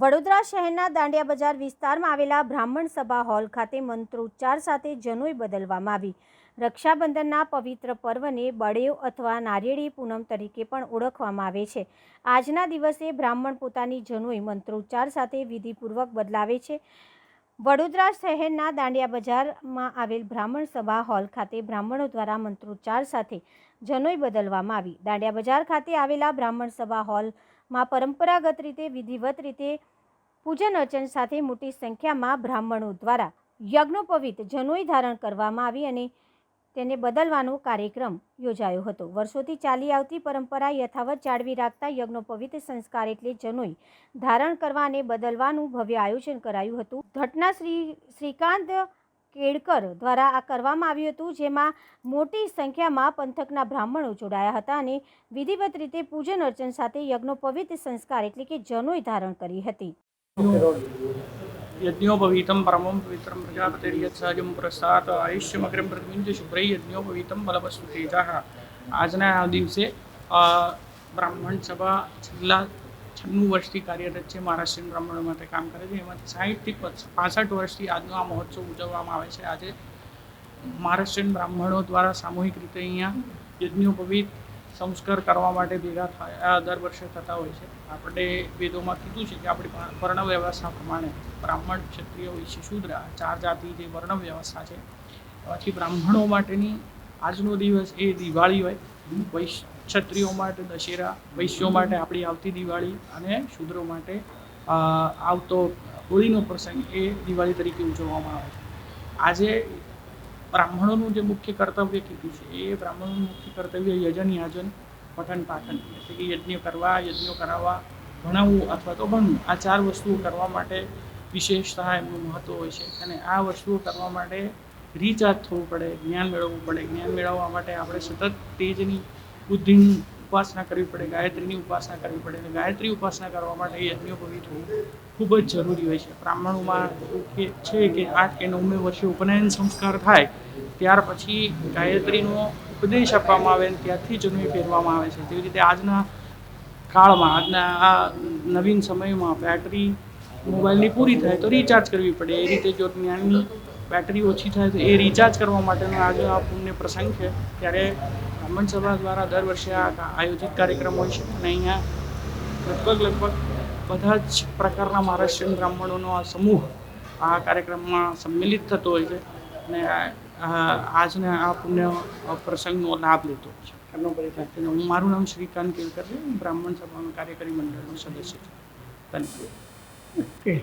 વડોદરા શહેરના દાંડિયા બજાર વિસ્તારમાં આવેલા બ્રાહ્મણ સભા હોલ ખાતે મંત્રોચ્ચાર સાથે જનોઈ બદલવામાં આવી. રક્ષાબંધનના પવિત્ર પર્વને બળેવ અથવા નારિયેળી પૂનમ તરીકે પણ ઓળખવામાં આવે છે. આજના દિવસે બ્રાહ્મણ પોતાની જનોઈ મંત્રોચ્ચાર સાથે વિધિપૂર્વક બદલાવે છે. વડોદરા શહેરના દાંડિયા બજારમાં આવેલ બ્રાહ્મણ સભા હોલ ખાતે બ્રાહ્મણો દ્વારા મંત્રોચ્ચાર સાથે જનોઈ બદલવામાં આવી. દાંડિયા બજાર ખાતે આવેલા બ્રાહ્મણ સભા હોલમાં પરંપરાગત રીતે, વિધિવત રીતે પૂજન અર્ચન સાથે મોટી સંખ્યામાં બ્રાહ્મણો દ્વારા યજ્ઞોપવિત જનોઈ ધારણ કરવામાં આવી અને તેને બદલવાનો કાર્યક્રમ યોજાયો હતો. વર્ષોથી ચાલી આવતી પરંપરા યથાવત જાળવી રાખતા યજ્ઞોપવિત સંસ્કાર એટલે જનોઈ ધારણ કરવા અને બદલવાનું ભવ્ય આયોજન કરાયું હતું. ઘટના શ્રી શ્રીકાંત કેળકર દ્વારા આ કરવામાં આવ્યું હતું, જેમાં મોટી સંખ્યામાં પંથકના બ્રાહ્મણો જોડાયા હતા અને વિધિવત રીતે પૂજન અર્ચન સાથે યજ્ઞો, પવિત્ર સંસ્કાર એટલે કે જનોય ધારણ કરી હતી. યજ્ઞોપવીતમ પરમમ પવિત્રમ પ્રજાપતિર્યત્સાજમ પ્રસાદ આયુષ્યમગ્રમ પ્રતિમિંજ શુભ્રૈ યજ્ઞોપવીતમ બલવસ્તુ તેજાહ આજના દિવસે બ્રાહ્મણ સભા છેલ્લા છન્નું વર્ષથી કાર્યરત છે મહારાષ્ટ્રીયન બ્રાહ્મણો માટે કામ કરે છે. એમાંથી સાહીઠથી પાસઠ વર્ષથી આજનો આ મહોત્સવ ઉજવવામાં આવે છે. આજે મહારાષ્ટ્રીયન બ્રાહ્મણો દ્વારા સામૂહિક રીતે અહીંયા યજ્ઞોપવિત સંસ્કાર કરવા માટે ભેગા થયા દર વર્ષે થતા હોય છે. આપણે વેદોમાં કીધું છે કે આપણી વર્ણ વ્યવસ્થા પ્રમાણે બ્રાહ્મણ ક્ષત્રિય વૈશ્ય શૂદ્ર ચાર જાતિ જે વર્ણ વ્યવસ્થા છે પછી બ્રાહ્મણો માટેની આજનો દિવસ એ દિવાળી હોય વૈશ્ય ક્ષત્રિયો માટે, દશેરા વૈશ્યો માટે આપણી આવતી દિવાળી અને શૂદ્રો માટે આવતો હોળીનો પ્રસંગ એ દિવાળી તરીકે ઉજવવામાં આવે છે. આજે બ્રાહ્મણોનું જે મુખ્ય કર્તવ્ય કીધું છે, એ બ્રાહ્મણોનું મુખ્ય કર્તવ્ય યજન યાજન, પઠન પાઠન. એટલે કે યજ્ઞ કરવા, યજ્ઞો કરાવવા, ભણાવવું અથવા તો ભણવું. આ ચાર વસ્તુઓ કરવા માટે વિશેષતા એમનું મહત્ત્વ હોય છે. અને આ વસ્તુઓ કરવા માટે રિચાર્જ થવું પડે, જ્ઞાન મેળવવું પડે. જ્ઞાન મેળવવા માટે આપણે સતત તેજની બુદ્ધિની ઉપાસના કરવી પડે, ગાયત્રીની ઉપાસના કરવી પડે ગાયત્રી ઉપાસના કરવા માટે યજ્ઞોપવી થવું ખૂબ જ જરૂરી હોય છે. બ્રાહ્મણોમાં કે છે કે આઠ કે નવમે વર્ષે ઉપનયન સંસ્કાર થાય, ત્યાર પછી ગાયત્રીનો ઉપદેશ આપવામાં આવે અને જ જન્મી પહેરવામાં આવે છે. તેવી રીતે આજના કાળમાં, આજના આ નવીન સમયમાં બેટરી મોબાઈલની પૂરી થાય તો રિચાર્જ કરવી પડે. એ રીતે જો જ્ઞાનની બેટરી ઓછી થાય તો એ રિચાર્જ કરવા માટેનો આજે આ પુણ્ય પ્રસંગ છે. ત્યારે બ્રાહ્મણ સભા દ્વારા દર વર્ષે આ આયોજિત કાર્યક્રમ હોય છે. અને અહીંયા લગભગ લગભગ બધા જ પ્રકારના મહારાષ્ટ્રીયન બ્રાહ્મણોનો આ સમૂહ આ કાર્યક્રમમાં સંમિલિત થતો હોય છે. અને આજને આ આજના પુણ્ય પ્રસંગનો લાભ લેતો હોય છે. એમનો પરિચય. હું મારું નામ શ્રીકાંત કેલકર છે. હું બ્રાહ્મણ સભાનું કાર્યકારી મંડળનો સદસ્ય છું. ધન્યવાદ ઓકે